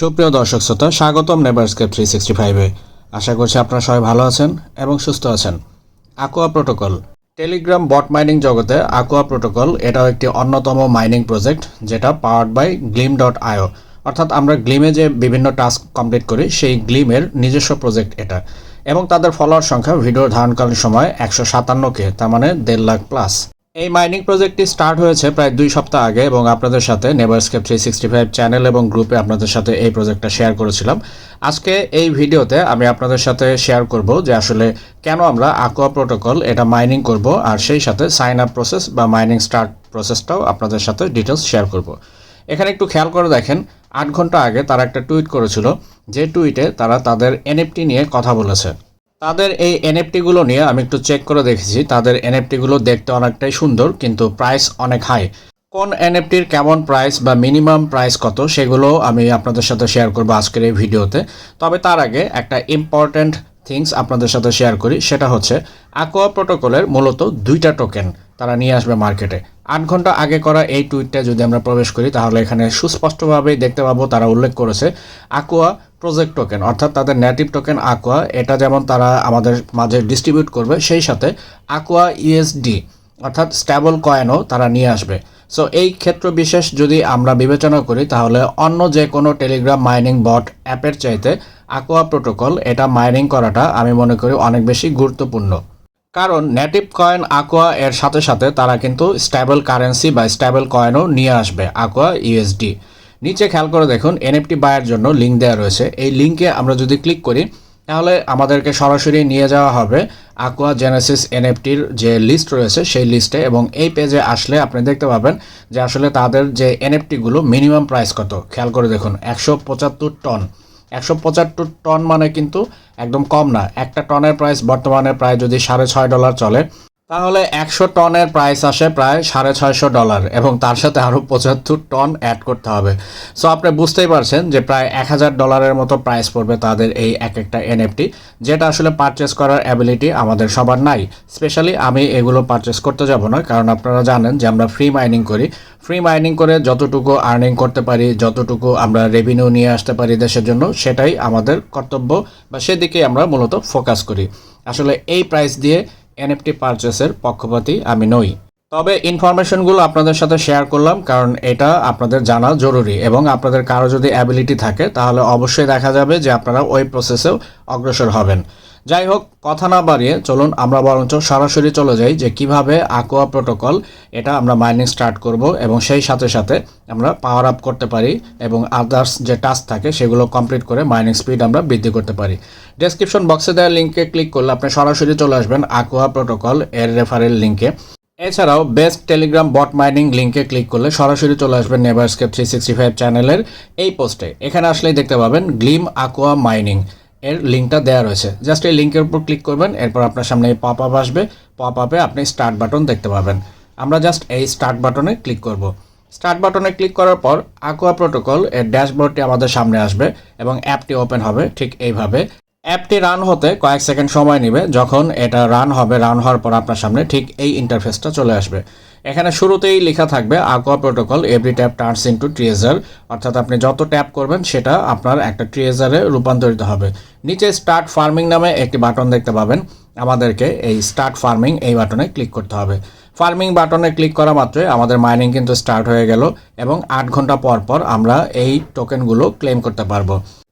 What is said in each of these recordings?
সুপ্রিয় দর্শক শ্রোতা, স্বাগতম নেবারস্কেপ থ্রি সিক্সটি ফাইভে আশা করছি আপনারা সবাই ভালো আছেন এবং সুস্থ আছেন। Aqua protocol Telegram bot mining জগতে আকোয়া প্রোটোকল এটাও একটি অন্যতম মাইনিং প্রজেক্ট যেটা powered by Glim dot io অর্থাৎ আমরা গ্লিমে যে বিভিন্ন টাস্ক কমপ্লিট করি, সেই গ্লিমের নিজস্ব প্রজেক্ট এটা। এবং তাদের ফলোয়ার সংখ্যা ভিডিও ধারণকালীন সময় একশো সাতান্নকে, তার মানে দেড় লাখ প্লাস এই মাইনিং প্রজেক্টটি স্টার্ট হয়েছে প্রায় দুই সপ্তাহ আগে এবং আপনাদের সাথে Neverscape three sixty five channel এবং গ্রুপে আপনাদের সাথে এই প্রজেক্টটা শেয়ার করেছিলাম। আজকে এই ভিডিওতে আমি আপনাদের সাথে শেয়ার করব যে আসলে কেন আমরা আকোয়া প্রোটোকল এটা মাইনিং করব আর সেই সাথে সাইন আপ প্রসেস বা মাইনিং স্টার্ট প্রসেসটাও আপনাদের সাথে ডিটেলস শেয়ার করব। এখানে একটু খেয়াল করে দেখেন, আট ঘণ্টা আগে তারা একটা টুইট করেছিল, যে টুইটে তারা তাদের এনএফটি নিয়ে কথা বলেছে। তাদের এই এনএফটিগুলো নিয়ে আমি একটু চেক করে দেখেছি। তাদের এনএফটিগুলো দেখতে অনেকটাই সুন্দর, কিন্তু প্রাইস অনেক হাই কোন এনএফটির কেমন প্রাইস বা মিনিমাম প্রাইস কত, সেগুলো আমি আপনাদের সাথে শেয়ার করব আজকের এই ভিডিওতে। তবে তার আগে একটা ইম্পর্ট্যান্ট থিংস আপনাদের সাথে শেয়ার করি, সেটা হচ্ছে আকোয়া প্রোটোকলের মূলত দুইটা টোকেন তারা নিয়ে আসবে মার্কেটে আট ঘণ্টা আগে করা এই টুইটটা যদি আমরা প্রবেশ করি, তাহলে এখানে সুস্পষ্টভাবেই দেখতে পাবো, তারা উল্লেখ করেছে আকোয়া প্রজেক্ট টোকেন অর্থাৎ তাদের নেটিভ টোকেন আকোয়া এটা যেমন তারা আমাদের মাঝে ডিস্ট্রিবিউট করবে, সেই সাথে আকোয়া ইউএসডি অর্থাৎ স্ট্যাবল কয়েনও তারা নিয়ে আসবে। সো এই ক্ষেত্র বিশেষ যদি আমরা বিবেচনা করি, তাহলে অন্য যে কোনো টেলিগ্রাম মাইনিং বট অ্যাপের চাইতে আকোয়া প্রোটোকল এটা মাইনিং করাটা আমি মনে করি অনেক বেশি গুরুত্বপূর্ণ। কারণ নেটিভ কয়েন আকোয়া এর সাথে সাথে তারা কিন্তু স্ট্যাবল কারেন্সি বা স্ট্যাবল কয়েনও নিয়ে আসবে আকোয়া ইউএসডি নিচে খেয়াল করে দেখুন এনএফটি বায়ের জন্য লিঙ্ক দেওয়া রয়েছে। এই লিঙ্কে আমরা যদি ক্লিক করি, তাহলে আমাদেরকে সরাসরি নিয়ে যাওয়া হবে আকোয়া জেনেসিস এনএফটির যে লিস্ট রয়েছে, সেই লিস্টে এবং এই পেজে আসলে আপনি দেখতে পাবেন যে আসলে তাদের যে এনএফটিগুলো মিনিমাম প্রাইস কত। খেয়াল করে দেখুন, একশো পঁচাত্তর টন একশো পঁচাত্তর টন মানে কিন্তু একদম কম না। একটা টনের প্রাইস বর্তমানে প্রায় যদি সাড়ে ছয় ডলার চলে তাহলে একশো টনের প্রাইস আসে প্রায় সাড়ে ছয়শো ডলার এবং তার সাথে আরও পঁচাত্তর টন অ্যাড করতে হবে। সো আপনি বুঝতেই পারছেন যে প্রায় এক হাজার ডলারের মতো প্রাইস পড়বে তাদের এই এক একটা এনএফটি যেটা আসলে পারচেস করার অ্যাবিলিটি আমাদের সবার নাই। স্পেশালি আমি এগুলো পারচেস করতে যাব না, কারণ আপনারা জানেন যে আমরা ফ্রি মাইনিং করি। ফ্রি মাইনিং করে যতটুকু আর্নিং করতে পারি, যতটুকু আমরা রেভিনিউ নিয়ে আসতে পারি দেশের জন্য, সেটাই আমাদের কর্তব্য বা সেদিকেই আমরা মূলত ফোকাস করি। আসলে এই প্রাইস দিয়ে এনএফটি পারচেসের পক্ষপাতী আমি নই। তবে ইনফরমেশনগুলো আপনাদের সাথে শেয়ার করলাম, কারণ এটা আপনাদের জানা জরুরি এবং আপনাদের কারও যদি অ্যাবিলিটি থাকে, তাহলে অবশ্যই দেখা যাবে যে আপনারা ওই প্রসেসেও অগ্রসর হবেন। যাই হোক, কথা না বাড়িয়ে চলুন আমরা বরঞ্চ সরাসরি চলে যাই যে কীভাবে আকোয়া প্রোটোকল এটা আমরা মাইনিং স্টার্ট করব এবং সেই সাথে সাথে আমরা পাওয়ার আপ করতে পারি এবং আদার্স যে টাস্ক থাকে, সেগুলো কমপ্লিট করে মাইনিং স্পিড আমরা বৃদ্ধি করতে পারি। ডেসক্রিপশন বক্সে দেওয়া লিঙ্কে ক্লিক করলে আপনি সরাসরি চলে আসবেন আকোয়া প্রোটোকল এর রেফারেল লিঙ্কে এছাড়াও বেস্ট টেলিগ্রাম বট মাইনিং লিঙ্কে ক্লিক করলে সরাসরি চলে আসবেন নেভারস্কেপ থ্রি সিক্সটি ফাইভ চ্যানেলের এই পোস্টে। এখানে আসলেই দেখতে পাবেন গ্লিম আকোয়া মাইনিং এর লিঙ্কটা দেওয়া রয়েছে। জাস্ট এই লিঙ্কের উপর ক্লিক করবেন, এরপর আপনার সামনে এই পপ আপ আসবে। পপ আপে আপনি স্টার্ট বাটন দেখতে পাবেন। আমরা জাস্ট এই স্টার্ট বাটনে ক্লিক করব। স্টার্ট বাটনে ক্লিক করার পর আকোয়া প্রোটোকল এর ড্যাশবোর্ডটি আমাদের সামনে আসবে এবং অ্যাপটি ওপেন হবে ঠিক এইভাবে। অ্যাপটি রান হতে কয়েক সেকেন্ড সময় নেবে। যখন এটা রান হবে, রান হওয়ার পর আপনার সামনে ঠিক এই ইন্টারফেসটা চলে আসবে। এখানে শুরুতেই লেখা থাকবে Aqua protocol every tap turns into treasure অর্থাৎ আপনি যত ট্যাপ করবেন, সেটা আপনার একটা ট্রিয়েজারে রূপান্তরিত হবে। নিচে স্টার্ট ফার্মিং নামে একটি বাটন দেখতে পাবেন। আমাদেরকে এই স্টার্ট ফার্মিং এই বাটনে ক্লিক করতে হবে। ফার্মিং বাটনে ক্লিক করা মাত্রই আমাদের মাইনিং কিন্তু স্টার্ট হয়ে গেল এবং আট ঘণ্টা পর পর আমরা এই টোকেনগুলো ক্লেম করতে পারব।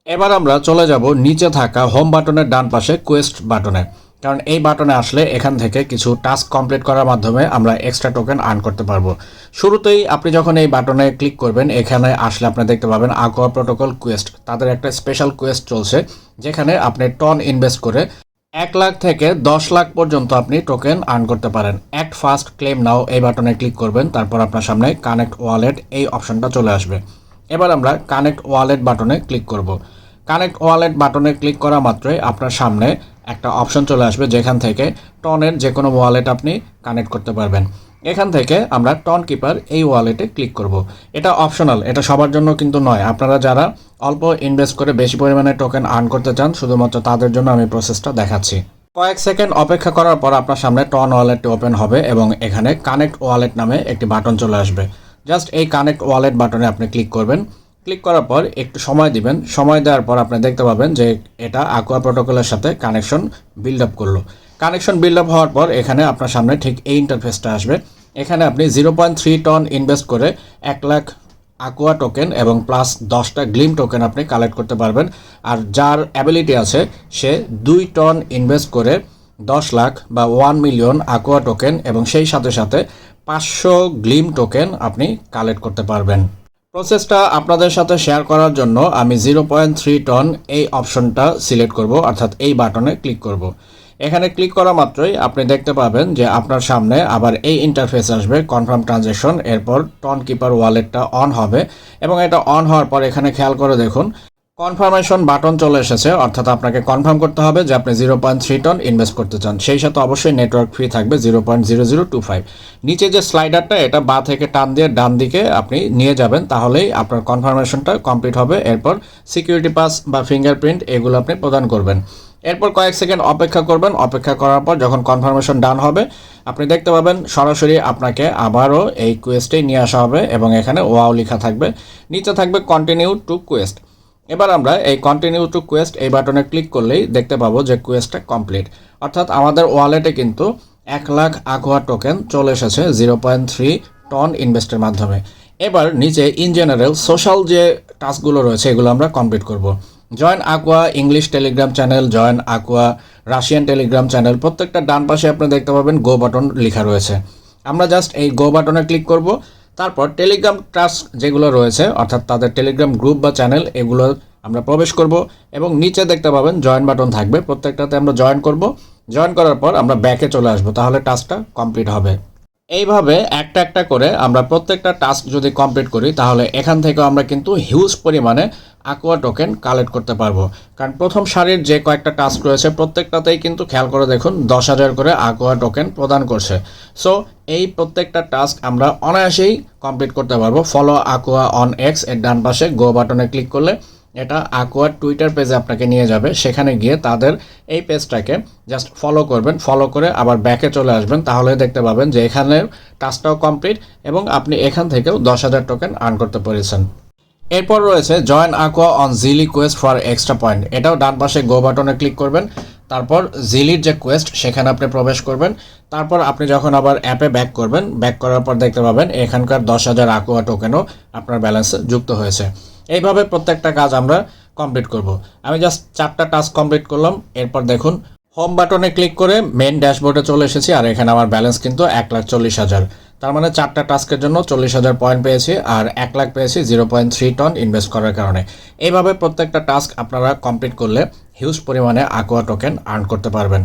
এবার আমরা চলে যাব নিচে থাকা হোম বাটনের ডান পাশে কোয়েস্ট বাটনে কারণ এই বাটনে আসলে এখান থেকে কিছু টাস্ক কমপ্লিট করার মাধ্যমে আমরা এক্সট্রা টোকেন আর্ন করতে পারব। শুরুতেই আপনি যখন এই বাটনে ক্লিক করবেন, এখানে আসলে আপনি দেখতে পাবেন আকোয়া প্রোটোকল কোয়েস্ট তাদের একটা স্পেশাল কোয়েস্ট চলছে, যেখানে আপনি টন ইনভেস্ট করে এক লাখ থেকে দশ লাখ পর্যন্ত আপনি টোকেন আর্ন করতে পারেন। অ্যাক্ট ফার্স্ট ক্লেম নাও এই বাটনে ক্লিক করবেন, তারপর আপনার সামনে কানেক্ট ওয়ালেট এই অপশনটা চলে আসবে। এবার আমরা কানেক্ট ওয়ালেট বাটনে ক্লিক করব। কানেক্ট ওয়ালেট বাটনে ক্লিক করা মাত্রই আপনার সামনে একটা অপশন চলে আসবে, যেখান থেকে টনের যে কোনো ওয়ালেট আপনি কানেক্ট করতে পারবেন। এখান থেকে আমরা টন কিপার এই ওয়ালেটে ক্লিক করব। এটা অপশনাল, এটা সবার জন্য কিন্তু নয়। আপনারা যারা অল্প ইনভেস্ট করে বেশি পরিমাণে টোকেন আর্ন করতে চান, শুধুমাত্র তাদের জন্য আমি প্রসেসটা দেখাচ্ছি। কয়েক সেকেন্ড অপেক্ষা করার পর আপনার সামনে টন ওয়ালেটটি ওপেন হবে এবং এখানে কানেক্ট ওয়ালেট নামে একটি বাটন চলে আসবে। জাস্ট এই কানেক্ট ওয়ালেট বাটনে আপনি ক্লিক করবেন। ক্লিক করার পর একটু সময় দিবেন। সময় দেওয়ার পর আপনি দেখতে পাবেন যে এটা আকুয়া প্রোটোকলের সাথে কানেকশন বিল্ড আপ করল। কানেকশন বিল্ড আপ হওয়ার পর এখানে আপনার সামনে ঠিক এই ইন্টারফেসটা আসবে। এখানে আপনি zero point three ton invest করে এক লাখ aqua টোকেন এবং প্লাস দশটা গ্লিম টোকেন আপনি কালেক্ট করতে পারবেন। আর যার অ্যাবিলিটি আছে, সে দুই টন ইনভেস্ট করে দশ লাখ বা ওয়ান মিলিয়ন আকুয়া টোকেন এবং সেই সাথে সাথে পাঁচশো গ্লিম টোকেন আপনি কালেক্ট করতে পারবেন। প্রসেসটা আপনাদের সাথে শেয়ার করার জন্য আমি জিরো পয়েন্ট থ্রি টন এই অপশনটা সিলেক্ট করব, অর্থাৎ এই বাটনে ক্লিক করব। এখানে ক্লিক করা মাত্রই আপনি দেখতে পাবেন যে আপনার সামনে আবার এই ইন্টারফেস আসবে কনফার্ম ট্রানজ্যাকশন এরপর টন কিপার ওয়ালেটটা অন হবে এবং এটা অন হওয়ার পর এখানে খেয়াল করে দেখুন কনফার্মেশন বাটন চলে এসেছে, অর্থাৎ আপনাকে কনফার্ম করতে হবে যে আপনি zero point three ton invest করতে চান। সেই সাথে অবশ্যই নেটওয়ার্ক ফ্রি থাকবে zero point zero zero two five নিচে যে স্লাইডারটা এটা বা থেকে টান দিয়ে ডান দিকে আপনি নিয়ে যাবেন, তাহলেই আপনার কনফার্মেশনটা কমপ্লিট হবে। এরপর সিকিউরিটি পাস বা ফিঙ্গারপ্রিন্ট এগুলো আপনি প্রদান করবেন। এরপর কয়েক সেকেন্ড অপেক্ষা করবেন। অপেক্ষা করার পর যখন কনফার্মেশন ডান হবে, আপনি দেখতে পাবেন সরাসরি আপনাকে আবারও এই কোয়েস্টেই নিয়ে আসা হবে এবং এখানে ওয়াও লেখা থাকবে। নিচে থাকবে কন্টিনিউ টু কোয়েস্ট এবার আমরা এই কন্টিনিউ টু কোয়েস্ট এই বাটনে ক্লিক করলেই দেখতে পাবো যে কোয়েস্টটা কমপ্লিট অর্থাৎ আমাদের ওয়ালেটে কিন্তু এক লাখ আকোয়া টোকেন চলে এসেছে জিরো পয়েন্ট থ্রি টন ইনভেস্টের মাধ্যমে। এবার নিচে ইন জেনারেল সোশ্যাল যে টাস্কগুলো রয়েছে, এগুলো আমরা কমপ্লিট করব। Join Aqua English Telegram channel join Aqua Russian Telegram channel প্রত্যেকটা ডান পাশে আপনি দেখতে পাবেন গো বাটন লেখা রয়েছে। আমরা জাস্ট এই গো বাটনে ক্লিক করব। তারপর টেলিগ্রাম টাস্ক যেগুলো রয়েছে, অর্থাৎ তাদের টেলিগ্রাম গ্রুপ বা চ্যানেল এগুলো আমরা প্রবেশ করব এবং নিচে দেখতে পাবেন জয়েন বাটন থাকবে। প্রত্যেকটাতে আমরা জয়েন করব। জয়েন করার পর আমরা ব্যাকে চলে আসব। তাহলে টাস্কটা কমপ্লিট হবে। এইভাবে একটা একটা করে আমরা প্রত্যেকটা টাস্ক যদি কমপ্লিট করি, তাহলে এখান থেকে আমরা কিন্তু হিউজ পরিমাণে আকোয়া টোকেন কালেক্ট করতে পারব। কারণ প্রথম সারির যে কয়েকটা টাস্ক রয়েছে, প্রত্যেকটাতেই কিন্তু খেয়াল করে দেখুন, দশ হাজার করে আকোয়া টোকেন প্রদান করছে। সো এই প্রত্যেকটা টাস্ক আমরা অনায়াসেই কমপ্লিট করতে পারব। ফলো আকোয়া অন এক্সের ডান পাশে গো বাটনে ক্লিক করলে এটা আকোয়ার টুইটার পেজে আপনাকে নিয়ে যাবে। সেখানে গিয়ে তাদের এই পেজটাকে জাস্ট ফলো করবেন। ফলো করে আবার ব্যাকে চলে আসবেন। তাহলে দেখতে পাবেন যে এখানের টাস্কটাও কমপ্লিট এবং আপনি এখান থেকেও দশ হাজার টোকেন আর্ন করতে পেরেছেন। এরপর রয়েছে join Aqua on Zealy quest for extra point এটাও ডান পাশে গো বাটনে ক্লিক করবেন। তারপর জিলির যে কোয়েস্ট সেখানে আপনি প্রবেশ করবেন। তারপর আপনি যখন আবার অ্যাপে ব্যাক করবেন ব্যাক করার পর দেখতে পাবেন এখানকার দশ হাজার আকোয়া টোকেনও আপনার ব্যালেন্সে যুক্ত হয়েছে। এইভাবে প্রত্যেকটা কাজ আমরা কমপ্লিট করব। আমি জাস্ট চারটা টাস্ক কমপ্লিট করলাম, এরপর দেখুন হোম বাটনে ক্লিক করে মেন ড্যাশবোর্ডে চলে এসেছি, আর এখানে আমার ব্যালেন্স কিন্তু এক লাখ চল্লিশ হাজার। তার মানে চারটা টাস্কের জন্য চল্লিশ হাজার পয়েন্ট পেয়েছি, আর এক লাখ পেয়েছি zero point three ton invest করার কারণে। এইভাবে প্রত্যেকটা টাস্ক আপনারা কমপ্লিট করলে হিউজ পরিমাণে আকোয়া টোকেন আর্ন করতে পারবেন।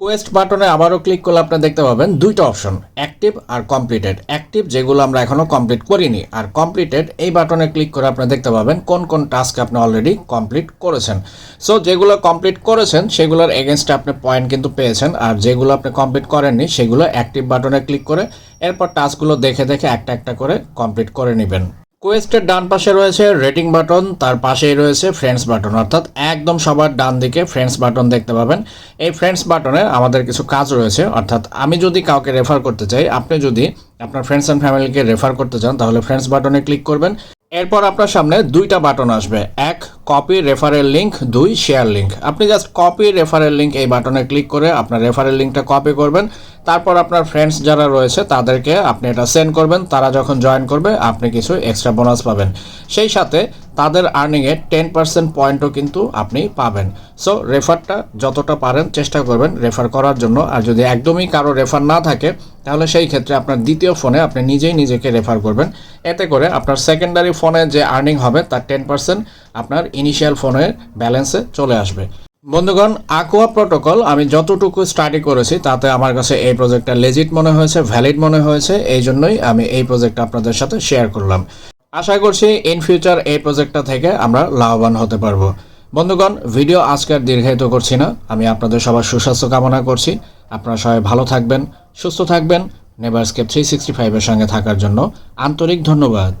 কোয়েস্ট বাটনে আবারও ক্লিক করলে আপনি দেখতে পাবেন দুইটা অপশন অ্যাক্টিভ আর কমপ্লিটেড অ্যাক্টিভ যেগুলো আমরা এখনও কমপ্লিট করিনি, আর কমপ্লিটেড এই বাটনে ক্লিক করে আপনি দেখতে পাবেন কোন কোন টাস্ক আপনি অলরেডি কমপ্লিট করেছেন। সো যেগুলো কমপ্লিট করেছেন, সেগুলোর এগেনস্টে আপনি পয়েন্ট কিন্তু পেয়েছেন, আর যেগুলো আপনি কমপ্লিট করেননি, সেগুলো অ্যাক্টিভ বাটনে ক্লিক করে এরপর টাস্কগুলো দেখে দেখে একটা একটা করে কমপ্লিট করে নেবেন। কোয়েস্টের ডান পাশে রয়েছে রেটিং বাটন তার পাশেই রয়েছে ফ্রেন্ডস বাটন অর্থাৎ একদম সবার ডান দিকে ফ্রেন্ডস বাটন দেখতে পাবেন। এই ফ্রেন্ডস বাটনে আমাদের কিছু কাজ রয়েছে। অর্থাৎ আমি যদি কাউকে রেফার করতে চাই, আপনি যদি আপনার ফ্রেন্ডস অ্যান্ড ফ্যামিলিকে রেফার করতে চান, তাহলে ফ্রেন্ডস বাটনে ক্লিক করবেন। এরপর আপনার সামনে দুইটা বাটন আসবে। এক কপি রেফারেল লিঙ্ক দুই শেয়ার লিঙ্ক আপনি জাস্ট কপি রেফারেল লিঙ্ক এই বাটনে ক্লিক করে আপনার রেফারেল লিঙ্কটা কপি করবেন। তারপর আপনার ফ্রেন্ডস যারা রয়েছে, তাদেরকে আপনি এটা সেন্ড করবেন। তারা যখন জয়েন করবে, আপনি কিছু এক্সট্রা বোনাস পাবেন। সেই সাথে তাদের আর্নিংয়ে টেন পার্সেন্ট পয়েন্টও কিন্তু আপনি পাবেন। সো রেফারটা যতটা পারেন চেষ্টা করবেন রেফার করার জন্য। আর যদি একদমই কারও রেফার না থাকে, তাহলে সেই ক্ষেত্রে আপনার দ্বিতীয় ফোনে আপনি নিজেই নিজেকে রেফার করবেন। এতে করে আপনার সেকেন্ডারি ফোনে যে আর্নিং হবে, তার টেন পার্সেন্ট আপনার ইনিশিয়াল ফোনের ব্যালেন্সে চলে আসবে। বন্ধুগণ আকোয়া প্রোটোকল আমি যতটুকু স্টাডি করেছি, তাতে আমার কাছে এই প্রজেক্টটা লেজিট মনে হয়েছে ভ্যালিড মনে হয়েছে, এই জন্যই আমি এই প্রজেক্টটা আপনাদের সাথে শেয়ার করলাম। আশা করছি ইন ফিউচার এই প্রজেক্টটা থেকে আমরা লাভবান হতে পারব। বন্ধুগণ ভিডিও আজকের দীর্ঘায়িত করছি না। আমি আপনাদের সবার সুস্বাস্থ্য কামনা করছি। আপনারা সবাই ভালো থাকবেন, সুস্থ থাকবেন। নেভারস্কেপ থ্রি সিক্সটি ফাইভের সঙ্গে থাকার জন্য আন্তরিক ধন্যবাদ।